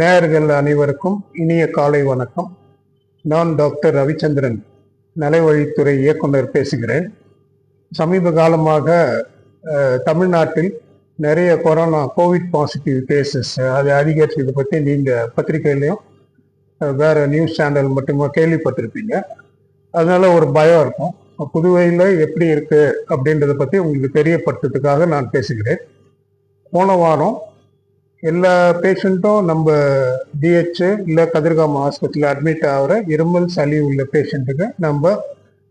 நேயர்கள் அனைவருக்கும் இனிய காலை வணக்கம். நான் டாக்டர் ரவிச்சந்திரன் நலவழித்துறை இயக்குனர் பேசுகிறேன். சமீப காலமாக தமிழ்நாட்டில் நிறைய கொரோனா கோவிட் பாசிட்டிவ் கேசஸ் அது அதிகரித்ததை பற்றி நீங்கள் பத்திரிகையிலையும் வேறு நியூஸ் சேனல் மட்டுமா கேள்விப்பட்டிருப்பீங்க. அதனால் ஒரு பயம் இருக்கும். புதுவையில் எப்படி இருக்குது அப்படின்றத பற்றி உங்களுக்கு தெரியப்படுத்துறதுக்காக நான் பேசுகிறேன். போன வாரம் எல்லா பேஷண்ட்டும் நம்ம டிஹெச்சு இல்லை கதிர்காம ஆஸ்பத்திரியில் அட்மிட் ஆகிற இருமல் சளி உள்ள பேஷண்ட்டுக்கு நம்ம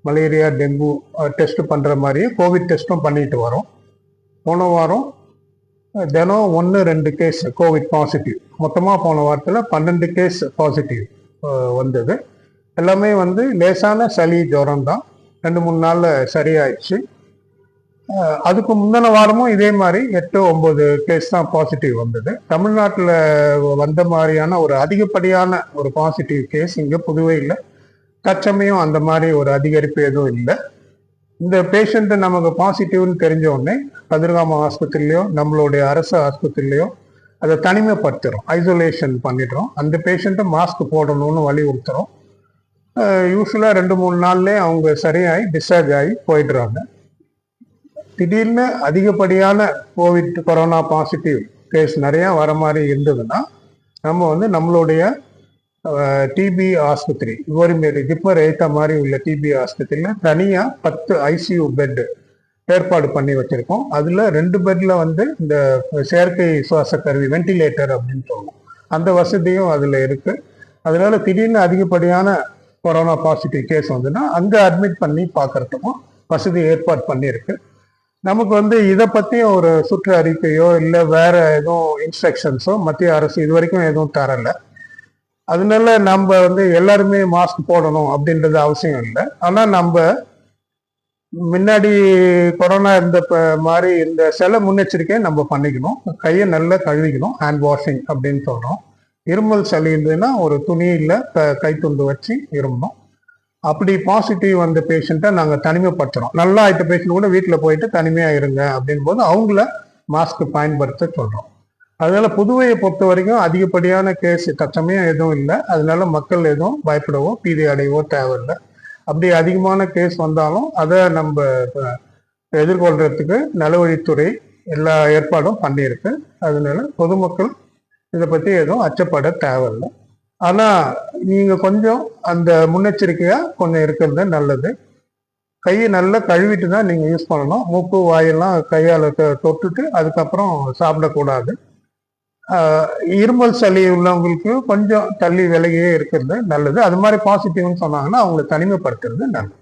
மலேரியா டெங்கு டெஸ்ட் பண்ணுற மாதிரியே கோவிட் டெஸ்ட்டும் பண்ணிட்டு வரோம். போன வாரம் தினம் ஒன்று ரெண்டு கேஸ் கோவிட் பாசிட்டிவ் மொத்தமாக போன வாரத்தில் பன்னெண்டு கேஸ் பாசிட்டிவ் வந்தது. எல்லாமே வந்து லேசான சளி ஜுரம் தான். ரெண்டு மூணு நாளில் சரியாயிடுச்சு. அதுக்கு முந்தின வாரமும் இதே மாதிரி எட்டு ஒன்பது கேஸ் தான் பாசிட்டிவ் வந்தது. தமிழ்நாட்டில் வந்த மாதிரியான ஒரு அதிகப்படியான ஒரு பாசிட்டிவ் கேஸ் இங்கே புதுவையில் தற்சமயம் அந்த மாதிரி ஒரு அதிகரிப்பு எதுவும் இல்லை. இந்த பேஷண்ட் நமக்கு பாசிட்டிவ்னு தெரிஞ்ச உடனே கதிர்காம ஆஸ்பத்திரிலையோ நம்மளுடைய அரசு ஆஸ்பத்திரிலையோ அதை தனிமைப்படுத்துகிறோம் ஐசோலேஷன் பண்ணிடுறோம். அந்த பேஷண்ட்டை மாஸ்க் போடணும்னு வலியுறுத்துறோம். யூஸ்வலாக ரெண்டு மூணு நாள்லேயே அவங்க சரியாகி டிஸ்சார்ஜ் ஆகி போயிடுறாங்க. திடீர்னு அதிகப்படியான கோவிட் கொரோனா பாசிட்டிவ் கேஸ் நிறையா வர மாதிரி இருந்ததுன்னா நம்ம வந்து நம்மளுடைய டிபி ஆஸ்பத்திரி கோரிமேடு ஜிப்பர் ஏற்ற மாதிரி உள்ள டிபி ஆஸ்பத்திரியில் தனியாக பத்து ஐசியூ பெட் ஏற்பாடு பண்ணி வச்சுருக்கோம். அதில் ரெண்டு பெட்டில் வந்து இந்த செயற்கை சுவாச கருவி வென்டிலேட்டர் அப்படின்னு சொல்லுவோம். அந்த வசதியும் அதில் இருக்குது அதனால திடீர்னு அதிகப்படியான கொரோனா பாசிட்டிவ் கேஸ் வந்துன்னா அங்கே அட்மிட் பண்ணி பார்க்கறதுக்கும் வசதி ஏற்பாடு பண்ணியிருக்கு. நமக்கு வந்து இதை பற்றியும் ஒரு சுற்று அறிக்கையோ இல்லை வேற எதுவும் இன்ஸ்ட்ரக்ஷன்ஸோ மத்திய அரசு இது வரைக்கும் எதுவும் தரல. அதனால நம்ம வந்து எல்லாருமே மாஸ்க் போடணும் அப்படின்றது அவசியம் இல்லை. ஆனால் நம்ம முன்னாடி கொரோனா இருந்த ப- மாதிரி இந்த சில முன்னெச்சரிக்கையை நம்ம பண்ணிக்கணும். கையை நல்லா கழுவிக்கணும் ஹேண்ட் வாஷிங் அப்படின்னு சொல்கிறோம் இருமல் சளி இருந்ததுன்னா ஒரு துணியில் க கைத்துண்டு வச்சு இருமணும். அப்படி பாசிட்டிவ் வந்த பேஷண்ட்டை நாங்கள் தனிமைப்படுத்துகிறோம் நல்லா ஆயிட்ட பேஷண்ட் கூட வீட்டில் போயிட்டு தனிமையாக இருங்க அப்படின் போது அவங்கள மாஸ்க் பயன்படுத்த சொல்கிறோம் அதனால புதுவையை பொறுத்த வரைக்கும் அதிகப்படியான கேஸ் தற்சமயம் எதுவும் இல்லை. அதனால மக்கள் எதுவும் பயப்படவோ பீதி அடையவோ தேவையில்லை. அப்படி அதிகமான கேஸ் வந்தாலும் அதை நம்ம எதிர்கொள்றதுக்கு நலவழித்துறை எல்லா ஏற்பாடும் பண்ணியிருக்கு. அதனால பொதுமக்கள் இதை பற்றி எதுவும் அச்சப்பட தேவையில்லை. ஆனால் நீங்க கொஞ்சம் அந்த முன்னெச்சரிக்கையா கொஞ்சம் இருக்கிறது நல்லது. கையை நல்லா கழுவிட்டு தான் நீங்க யூஸ் பண்ணணும். மூக்கு வாயெல்லாம் கையால தொட்டுட்டு அதுக்கப்புறம் சாப்பிடக்கூடாது. இருமல் சளி உள்ளவங்களுக்கு கொஞ்சம் தள்ளி விலகியே இருக்கிறது நல்லது. அது மாதிரி பாசிட்டிவ்னு சொன்னாங்கன்னா அவங்களை தனிமைப்படுத்துறது நல்லது.